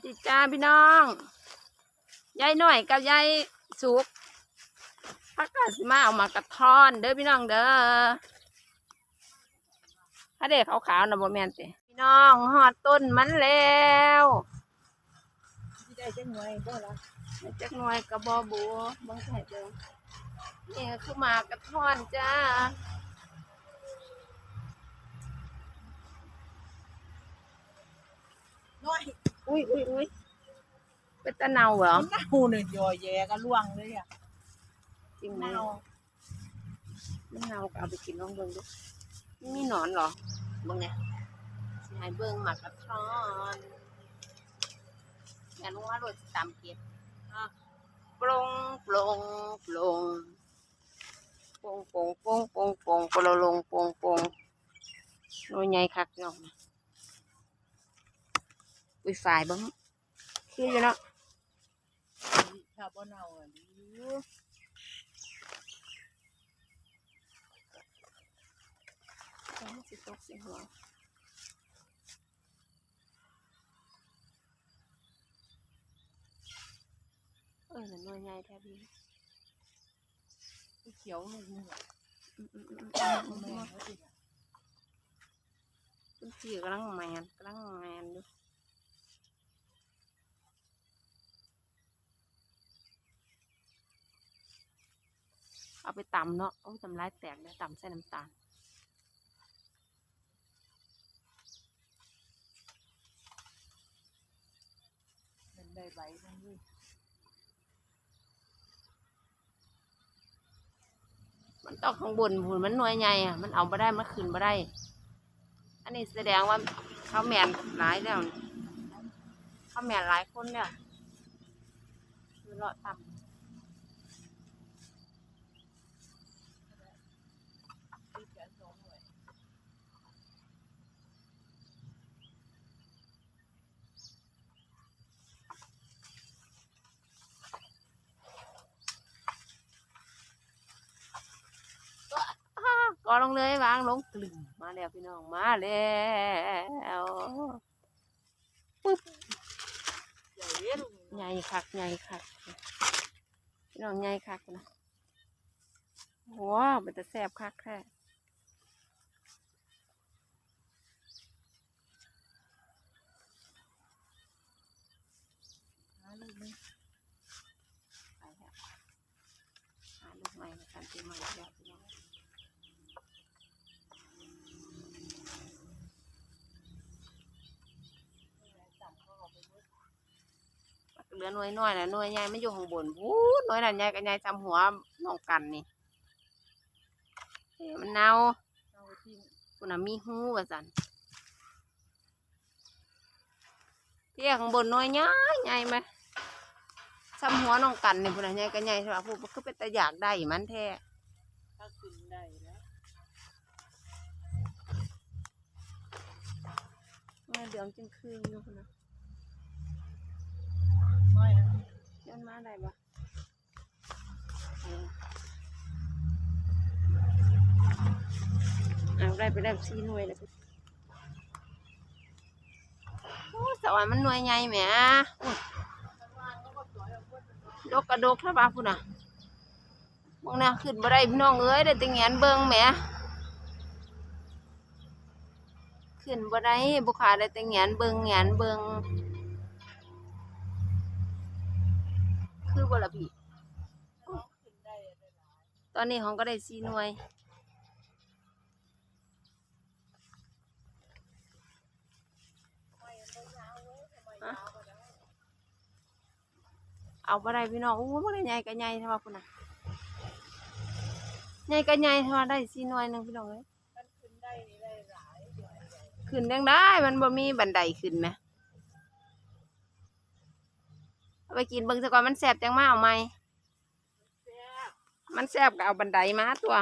สดีจ้าพี่น้องยายหน่อยกับยายสุกพักกาสิมาเอามากระท้อนเด้อพี่น้องเด้อถ้าเด็กขาวๆนะบ่แม่นติพี่น้องหอดต้นมันแล้วที่ได้จังหน่วยบ่ละจักหน่อยกระบอบัวบังใส่เด้อนี่คือหมากกระท้อนจ้า น้อย อุ้ยอุ้ยอุ้ยเป็นตะเนาเหรอมันเน่าเนี่ยยอแยก็ล่วงเลยอะจริงไหมเน่ามันเนาก็เอาไปกินลองเบิ่งดูมันมีหนอนเหรอเบิ่งเนี่ยสิให้เบิ่งหมากกระท้อนงั้นลุงว่าโรดสิตามเก็บอะปลงปลงปลงปงปงปงปงปงปลลงปงปงหน่วยใหญ่คักเนาะอุ้ย ฝ่ายเบิ่งคืออยู่เนาะถ้าบ่เน่าอะดีอยู่เอามันสิตกสิหัวเออนั่นหน่วยใหญ่แท้ดีที่เขียวนี่นี่อืมอืมอืมแม่อืมอืมเขาสิคุณพี่กำลังแมนกำลังแมนอยู่ เอาไปตำเนาะโอ้ยตำลายแตกเลยตำใส่น้ำตาลมันได้ใบมันนี่มันต้องข้างบนหุ่นมันหน่วยใหญ่อะมันเอาไปได้มันขึ้นไปได้ อันนี้แสดงว่าเขาแมนหลายแล้วนี่เขาแมนหลายคนเนี่ยคือเลาะต่ำ ที่แขนสองหน่วย ก็ลงเลยวางลงกลึงมาแล้วพี่น้องมาแล้วปุ๊บใหญ่เว้ยลูกใหญ่คักใหญ่คักพี่น้องใหญ่คักนะว้าวมันจะแซ่บคักแท้ หาลูกนี่ ไปแล้วหาลูกใหม่มากันปีใหม่แล้วพี่น้อง เหลือหน่วยน้อยแล้วหน่วยใหญ่ไม่อยู่ข้างบนวู้หน่วยนั้นใหญ่กับใหญ่จำหัวน้องกันนี่เอ้ยมันเน่าเอาไปทิ้งคุณน่ะมีหูว่าสันเที่ยข้างบนหน่วยใหญ่ใหญ่ไหมจำหัวน้องกันนี่พุ่นน่ะใหญ่กับใหญ่ใช่ปะพูดคือเป็นตาอยากได้มันแท้ถ้าขึ้นได้แล้วแม่เดืองจึงคืนอยู่พุ่นนะ น้อยนะ ย้อนมา ได้ปะเออเอาได้ไปได้สี่หน่วยเลยพุ่นโอ้สวรรค์มันหน่วยใหญ่แหมโดกกระดกถ้าบ้าพุ่นน่ะมองหน้าขึ้นบ่ได้พี่น้องเอ้ยได้แต่แงนเบิ่งแหมขึ้นบ่ได้บุขาได้แต่แงนเบิ่งแงนเบิ่ง บ่ล่ะพี่ขึ้นได้ได้หลายตอนนี้ของก็ได้สี่หน่วยไม่ไม่ยาวเว้ยทำไมฮะยาวก็ได้เอาบ่ได้พี่น้องโอ้บ่ได้ใหญ่ก็ใหญ่เท่าว่าพุ่นน่ะใหญ่ก็ใหญ่เท่าว่าได้สี่หน่วยหนึงพี่น้องเอ้ยมันขึ้นได้นี่ได้หลายใหญ่ใหญ่ขึ้นยังได้ มันบ่มีบันไดขึ้นไหม เอาไปกินเบิ่งซะก่อนมันแซ่บจังมาเอาไหมมันแซ่บก็เอาบันไดมาตัว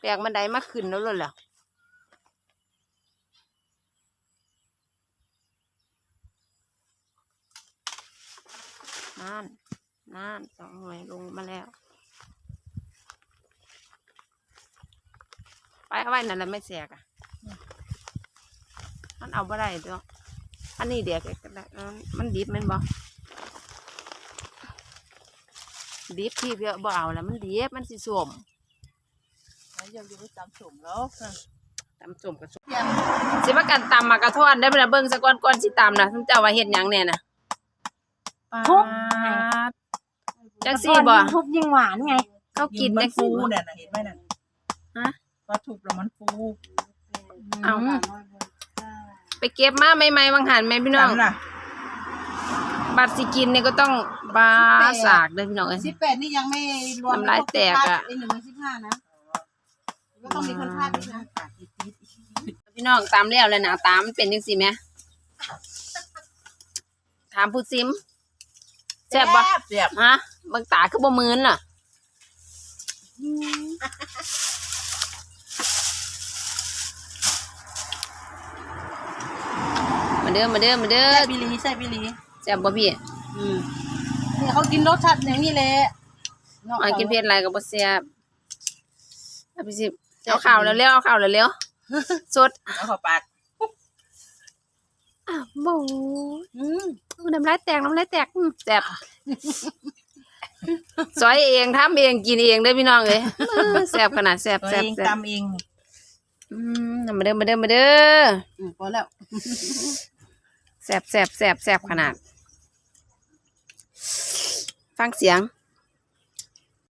แบกบันไดมาขึ้นแล้วเลยเหรอนั่นนั่นสองหน่วยลงมาแล้ว ไปเอาไว้นั่นแหละไม่แสกอะมันเอาบ่ได้ตัวอันนี้เดียวก็ได้มันดิบมันบ่ ดิบที่เยอะบ่เอาแล้วมันดิบมันสิสวมแล้วยังอยู่ไปจำสมแล้วตำสมกับสวมเพียงสิว่ากันตำมากระท้อนได้บ่ล่ะเบิ่งซะก่อนก่อนสิตำนะท่านเจ้าว่าเฮ็ดหยังแน่น่ะทุบจังซี่บ่ทุบยิ่งหวานไงเขากินมัจันงฟูซี่บ่เนี่ยนะเห็นไหมน่ะฮะพอทุบแล้วมันฟูเอาไปเก็บมาใหม่ๆบางหันแม่พี่น้อง ฉัน่ะบัดสิกินเนี่ยก็ต้องบาสากเด้อพี่น้องเอ้ย สิบแปดนี่ยังไม่รวมน้ำลายแตกอะ ไอ้หนึ่งในสิบห้านะก็ต้องมีคนพลาดด้วยนะพี่น้องตามแล้วแล้วนะตามมันเป็นจังซี่แหมถามผู้ซิมแซ่บบ่เสียบฮะเบางตาคือบ่มืนล่ะมาเด้อมาเด้อมาเด้อใช่บิลีใช่บิลี แซ่บบ่พี่อืมเนี่ยเขากินรสชาติอย่างนี้แหละมากินเผ็ดอะไรก็บ่แซ่บเอาพี่สิเอาข้าวแล้วเร็วเอาข้าวแล้วเร็วสดแล้วเข้าปากอ้าวโบ่อืมน้ำลายแตกน้ำลายแตกอืมแซ่บซอยเองทำเองกินเองเด้อพี่น้องเอ้ยเออแซ่บขนาดแซ่บตัวแซ่บเองแซ่บตำเองอืมมาเด้อมาเด้อมาเด้อ อืมพอแล้วแซ่บแซ่บแซ่บแซ่บขนาด ฟังเสียง